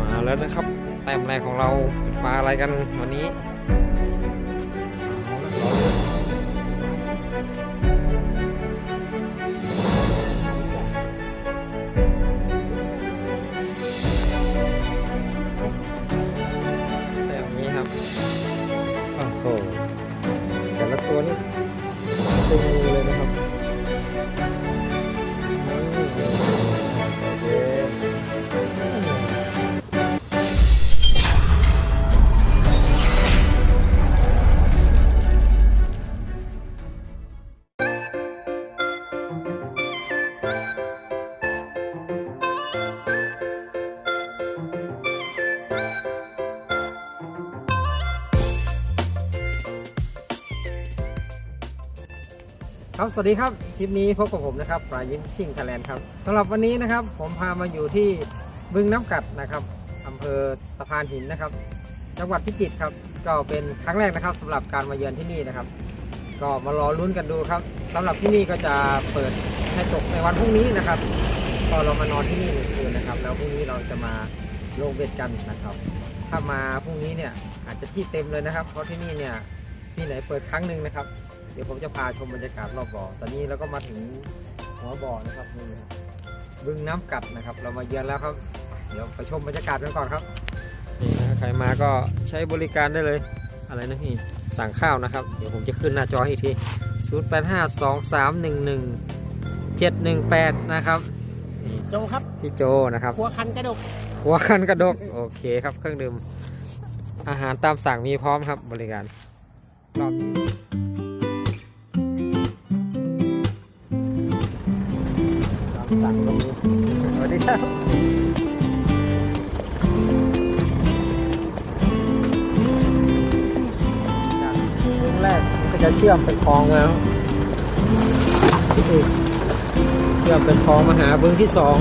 มาแล้วนะครับ แต้มแรกของเราปลาอะไรกันวันนี้แต้มนี้ครับโอ้โหแต่ละตัวนี่ตึงเลยนะ สวัสดีครับคลิปนี้พบกับผมนะครับปลายิ้มชิงไทยแลนด์ครับสำหรับวันนี้นะครับ ผมพามาอยู่ที่บึงน้ำกัดนะครับอำเภอตะพานหินนะครับ จังหวัดพิจิตรครับ ก็เป็นครั้งแรกนะครับสำหรับการมาเยือนที่นี่นะครับ ก็มารอลุ้นกันดูครับสำหรับที่นี่ก็จะเปิดให้ตกในวันพรุ่งนี้นะครับก็เรามานอนที่นี่หนึ่งคืนนะครับ แล้วพรุ่งนี้เราจะมาลงเบ็ดกันนะครับ ถ้ามาพรุ่งนี้เนี่ยอาจจะที่เต็มเลยนะครับ เพราะที่นี่เนี่ยที่ไหนเปิดครั้งหนึ่งนะครับ ดี๋ยวผมจะพาชมบรรยากาศรอบบ่อ ตอนนี้เราก็มาถึงหัวบ่อนะครับนี่ครับบึงน้ำกัดนะครับ เรามาเยือนแล้วครับ เดี๋ยวไปชมบรรยากาศกันก่อนครับนี่นะใครมาก็ใช้บริการได้เลย อะไรนะพี่สั่งข้าวนะครับ เดี๋ยวผมจะขึ้นหน้าจอให้อีกที 0852311718 นะครับนี่โจครับพี่โจนะครับ ครัวคันกระดกหัวคันกระดก โอเคครับเครื่องดื่ม อาหารตามสั่งมีพร้อมครับบริการรอบนี้ สั่งก็มีสวัสดีครับเรื่องแรกมันก็จะเชื่อมเป็นคลองแล้วเชื่อมเป็นคลองมาหาบึงที่สอง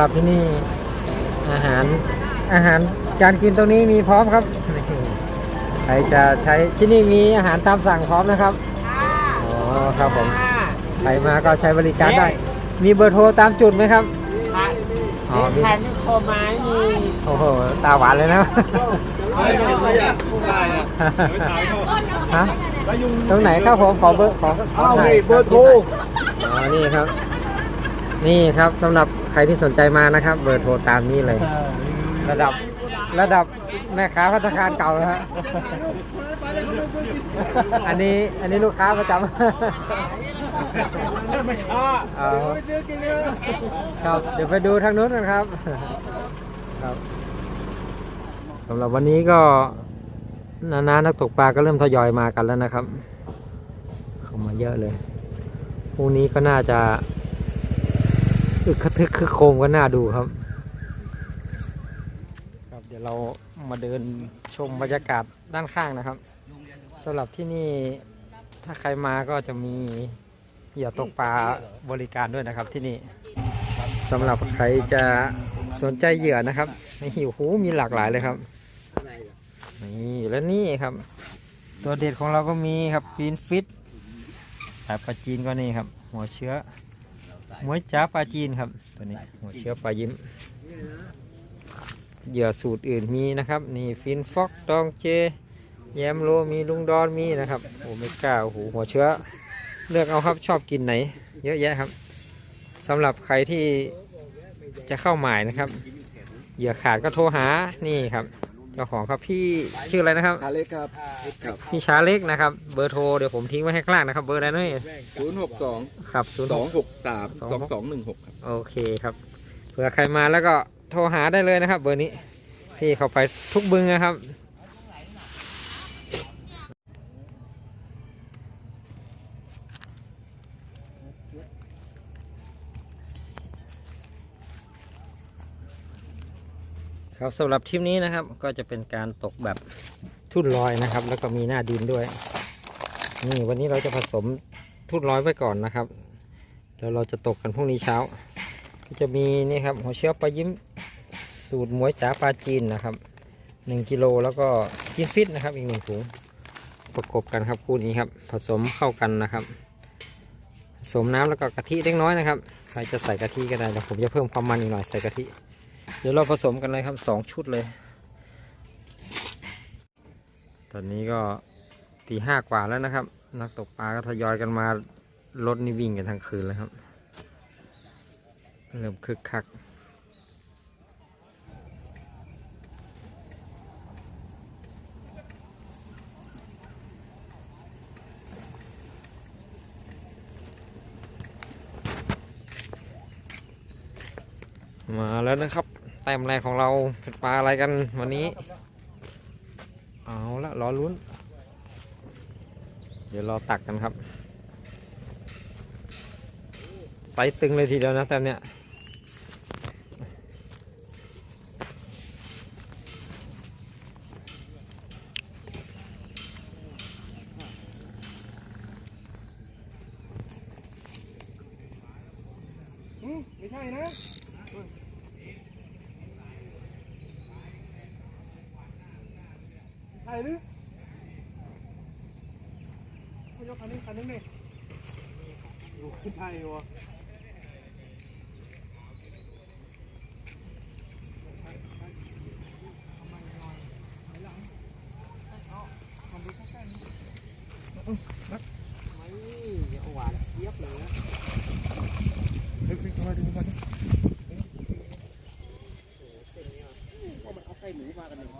หสำหรับที่นี่อาหารอาหารการกินตรงนี้มีพร้อมครับนี่ใครจะใช้ที่นี่มีอาหารตามสั่งพร้อมนะครับอ๋อครับผมใครมาก็ใช้บริการได้ มีเบอร์โทรตามจุดไหมครับอ๋อมีแทนโคไม้มีโอ้โหตาหวานเลยนะฮะตรงไหนครับผมขอเบอร์ขอขอถ่ายเบอร์โทรอ๋อนี่ครับ นี่ครับสำหรับ ใครที่สนใจมานะครับ เบอร์โทรตามนี้เลย ระดับระดับแม่ค้าพัฒคารเก่าแล้วฮะอันนี้อันนี้ลูกค้าประจำไม่ช้าเอาครับเดี๋ยวไปดูทางนู้นกันครับครับสำหรับวันนี้ก็นานานักตกปลาก็เริ่มทยอยมากันแล้วนะครับเข้ามาเยอะเลยพรุ่งนี้ก็น่าจะ อึกทึกคึกโคมก็น่าดูครับ ครับเดี๋ยวเรามาเดินชมบรรยากาศด้านข้างนะครับสำหรับที่นี่ถ้าใครมาก็จะมีเหยื่อตกปลาบริการด้วยนะครับที่นี่สำหรับใครจะสนใจเหยื่อนะครับในหิวหูมีหลากหลายเลยครับนี่และนี่ครับ ตัวเด็ดของเราก็มีครับกรีนฟิตสายปลาจีนก็นี่ครับ หัวเชื้อ หมวยจ้าปลาจีนครับตัวนี้หัวเชื้อปลายิ้มเหยื่อสูตรอื่นมีนะครับนี่ฟินฟอกตองเจ แยมโลมีลุงดอนมีนะครับโอเมก้าโอ้โหหัวเชื้อเลือกเอาครับชอบกินไหน เยอะแยะครับสำหรับใครที่จะเข้าหมายนะครับเหยื่อขาดก็โทรหานี่ครับ เจ้าของครับพี่ชื่ออะไรนะครับ ชาเล็กครับครับพี่ชาเล็กนะครับ เบอร์โทรเดี๋ยวผมทิ้งไว้ให้ข้างล่างนะครับ เบอร์อะไรน้อยศูนย์หกสองครับศูนย์สหองกหกสามสองสองหนึ่งหกครับ โอเคครับเผื่อใครมาแล้วก็โทรหาได้เลยนะครับ เบอร์นี้พี่เขาไปทุกบึงนะครับ ครับสำหรับทริปนี้นะครับก็จะเป็นการตกแบบทุ่นลอยนะครับ แล้วก็มีหน้าดินด้วย นี่วันนี้เราจะผสมทุ่นลอยไว้ก่อนนะครับแล้วเราจะตกกันพรุ่งนี้เช้า ก็จะมีนี่ครับหัวเชื้อปลายิ้มสูตรหมวยจ๋าปลาจีนนะครับ1กิโลแล้วก็กินฟิตนะครับอีกหนึ่งถุงประกบกันครับคู่นี้ครับ ผสมเข้ากันนะครับผสมน้ำแล้วก็กะทิเล็กน้อยนะครับใครจะใส่กะทิก็ได้แต่ผมจะเพิ่มความมันอีกหน่อยใส่กะทิ เดี๋ยวเราผสมกันเลยครับสองชุดเลย ตอนนี้ก็ตีห้ากว่าแล้วนะครับ นักตกปลาก็ทยอยกันมารถนี่วิ่งกันทั้งคืนแล้วครับ เริ่มคึกคักมาแล้วนะครับ ต้มแรกของเราเป็นปลาอะไรกันวันนี้ เอาละรอลุ้น เดี๋ยวรอตักกันครับไซส์ตึงเลยทีเดียวนะแต้มเนี้ยไม่ใช่นะ ใช่หรือเขายกคันนี้คันนึงนี่โอ้ใช่วะ ไม่เอาหวานเยียบเลยนะ ดึงดึงมาดึงมาดิ ก็มันเอาไส้หมูมากันหนึ่ง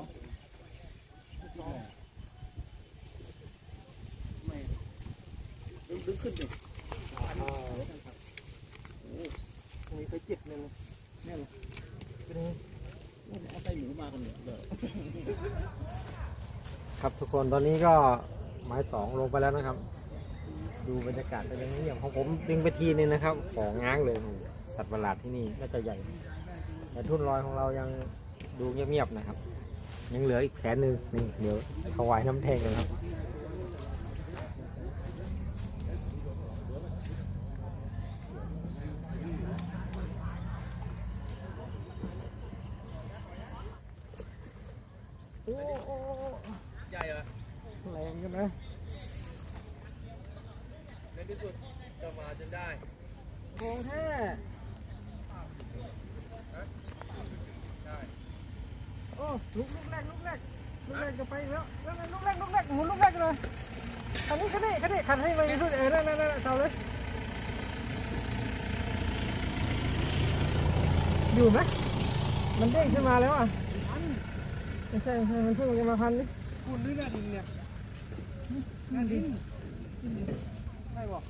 ดึงดึงขึ้นดิ มีไปจิตหนึ่ง เนี่ยเหรอ เป็น เอาไส้หมูมากันเนี่ยเดี๋ยว ครับทุกคนตอนนี้ก็ไม้สองลงไปแล้วนะครับ ดูบรรยากาศเป็นอย่างนี้อย่างของผมดึงไปทีนึงนะครับ ของง้างเลยสัตว์ประหลาดที่นี่น่าจะใหญ่แต่ทุ่นลอยของเรายังดูเงียบๆนะครับ ยังเหลืออีกแผนหนึ่งนี่เดี๋ยวถวายน้ำแทงเลยครับ ใหญ่เหรอ แรงกันนะ ใน ที่สุดก็มาจนได้โงแท้โอ้ลุกลุกแรกลุกแรกลุกแรกจะไปแล้วนั่นๆลุกแรกลุกแรกหมุนลุกแรกเลยคันนี้คันนี้คันนี้คันให้ไปสุดเออนั่นนั่นนั่นเสาเลยอยู่ไหมมันเด้งขึ้นมาแล้วอะไม่ใช่ไม่ใช่มันเพิ่งจะมาพันนี่คุณนี่น่าดินเนี่ยน่าดิน ใช่ป่ะ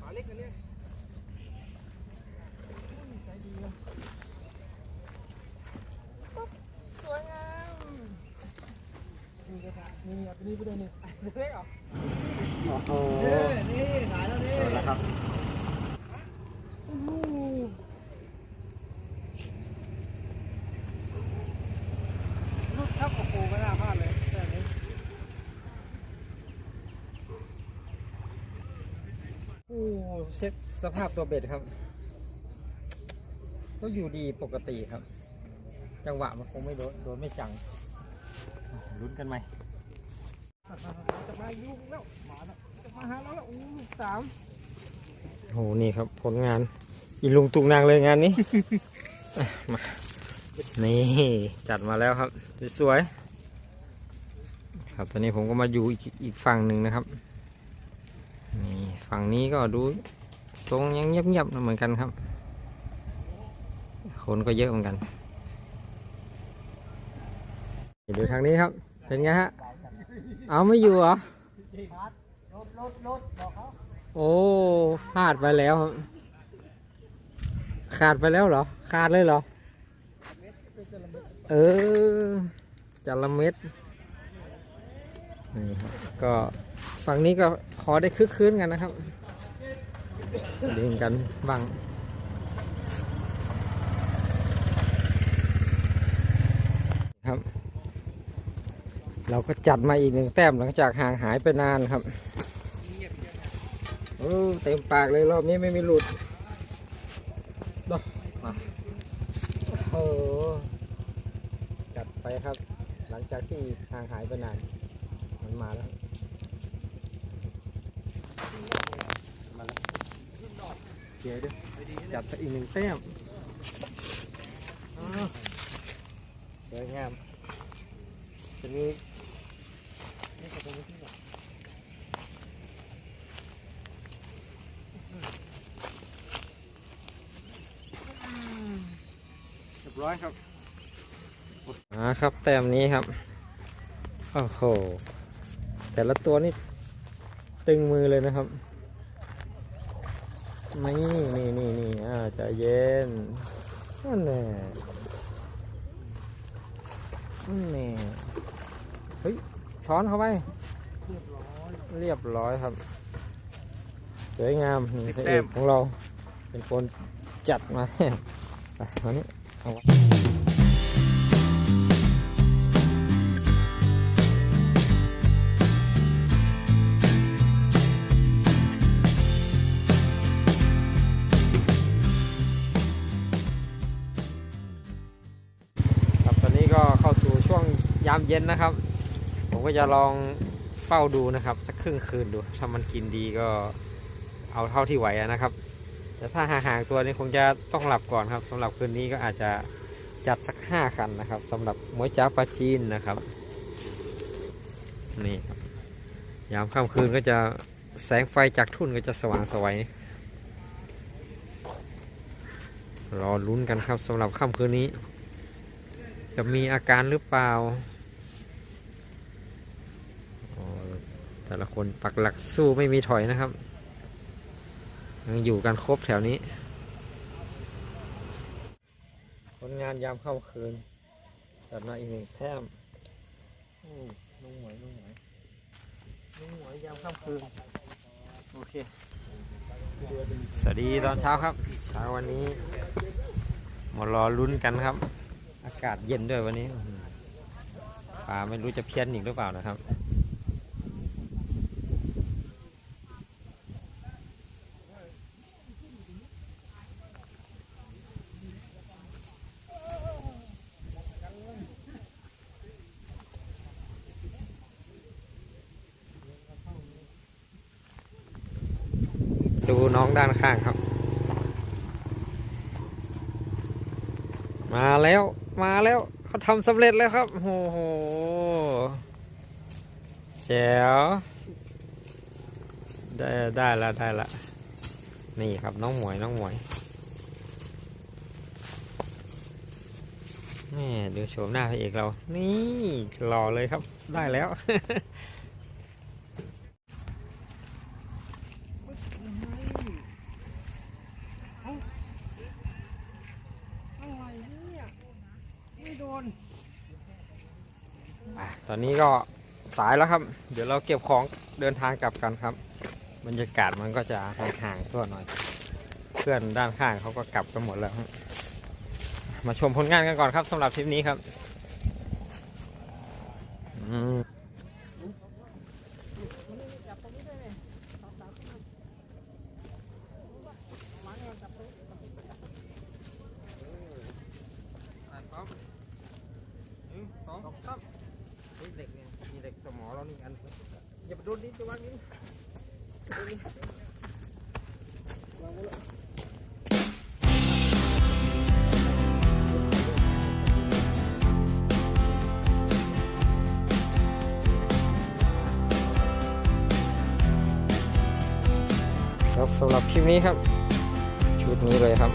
หาเล็กอันเนี้ยสวยงามมีกระถางมีอะนี่ไปด้วยนี่เล็กเหรอโอ้โห นี่ถ่ายแล้วนี่ เปิดแล้วครับ โอ้โหลูกครับโอ้โหไม่น่าพลาดเลยแต่นี้ โอ้ เช็คสภาพตัวเบ็ดครับ ก็อยู่ดีปกติครับ จังหวะมันคงไม่โดนโดนไม่จังลุ้นกันไหมจะมายุ่งแล้วหมาน่ะจะมาหาเราแล้วโอ้โหลูกสามโอ้นี่ครับผลงานอีลุงตุงนางเลยงานนี้ มานี่จัดมาแล้วครับ สวยๆครับตอนนี้ผมก็มาอยู่อีกอีกฝั่งหนึ่งนะครับ นี่ฝั่งนี้ก็ดูทรงยังเงียบๆนะเหมือนกันครับ คนก็เยอะเหมือนกันดูทางนี้ครับ เป็นไงฮะ เอาไม่อยู่เหรอโอ้พลาดไปแล้วขาดไปแล้วเหรอ ขาดเลยเหรอ เออจระเม็ดนี่ครับก็ ฝั่งนี้ก็ขอได้คึกคืนกันนะครับเล่นกันบังครับ เราก็จัดมาอีกหนึ่งแต้มหลังจากห่างหายไปนานครับโอ้เต็มปากเลยรอบนี้ไม่มีหลุดดมาโอ้จัดไปครับ หลังจากที่ห่างหายไปนาน มันมาแล้ว เดี๋ยวดิจัดไปอีกหนึ่งแต้มสวยงามจะมีนี่ก็เป็นที่หลักเรียบร้อยครับอ่าครับแต้มนี้ครับ โอ้โห แต่ละตัวนี่ ตึงมือเลยนะครับนี่นี่นี่นี่อ่าใจะเย็นนั่นแน่นั่นแน่เฮ้ยช้อนเข้าไป เรียบร้อยครับ สวยงามนี่พระเอกของเรา เป็นคนจัดมาไปวันนี้เอา ยามเย็นนะครับ ผมก็จะลองเฝ้าดูนะครับ สักครึ่งคืนดูถ้ามันกินดีก็เอาเท่าที่ไหวนะครับ แต่ถ้าห่างๆตัวนี้คงจะต้องหลับก่อนครับสำหรับคืนนี้ก็อาจจะจัดสักห้าคันนะครับสำหรับมวยจ้าปลาจีนนะครับนี่ครับยามค่ำคืนก็จะแสงไฟจากทุ่นก็จะสว่างสวัยรอลุ้นกันครับสำหรับค่ำคืนนี้ จะมีอาการหรือเปล่าอ๋อ แต่ละคนปักหลักสู้ไม่มีถอยนะครับ ยังอยู่กันครบแถวนี้ ผลงานยามค่ำคืน จัดมาอีกหนึ่งแต้มโอ้นุ่งหมวยนุ่งหมวยนุ่งหมวยยามค่ำคืน โอเค สวัสดีตอนเช้าครับ เช้าวันนี้ มารอลุ้นกันครับ อากาศเย็นด้วยวันนี้อื้อหือปลาไม่รู้จะเพี้ยนอีกหรือเปล่านะครับ ดูน้องด้านข้างครับ มาแล้วมาแล้วเขาทำสำเร็จแล้วครับโอ้โหแจ๋วได้ได้แล้วได้ละนี่ครับน้องหมวยน้องหมวยนี่ดูโฉมหน้าพระเอกเรา นี่หล่อเลยครับได้แล้ว อะไรเนี่ยไม่โดน อะ ตอนนี้ก็สายแล้วครับ เดี๋ยวเราเก็บของเดินทางกลับกันครับ บรรยากาศมันก็จะห่างๆตัวหน่อย เพื่อนด้านข้างเขาก็กลับกันหมดแล้ว มาชมผลงานกันก่อนครับสำหรับทริปนี้ครับอืม จับตรงนี้ได้ไหมสองสามขึ้นมาเนี่ยจับตรงนี้ พร้อมหนึ่งสองสามเฮ้ยเหล็กเนี่ยมีเหล็กสมอเรานี่อันอย่าไปโดนนิดจะวางนี้ ครับสำหรับคลิปนี้ครับ ชุดนี้เลยครับ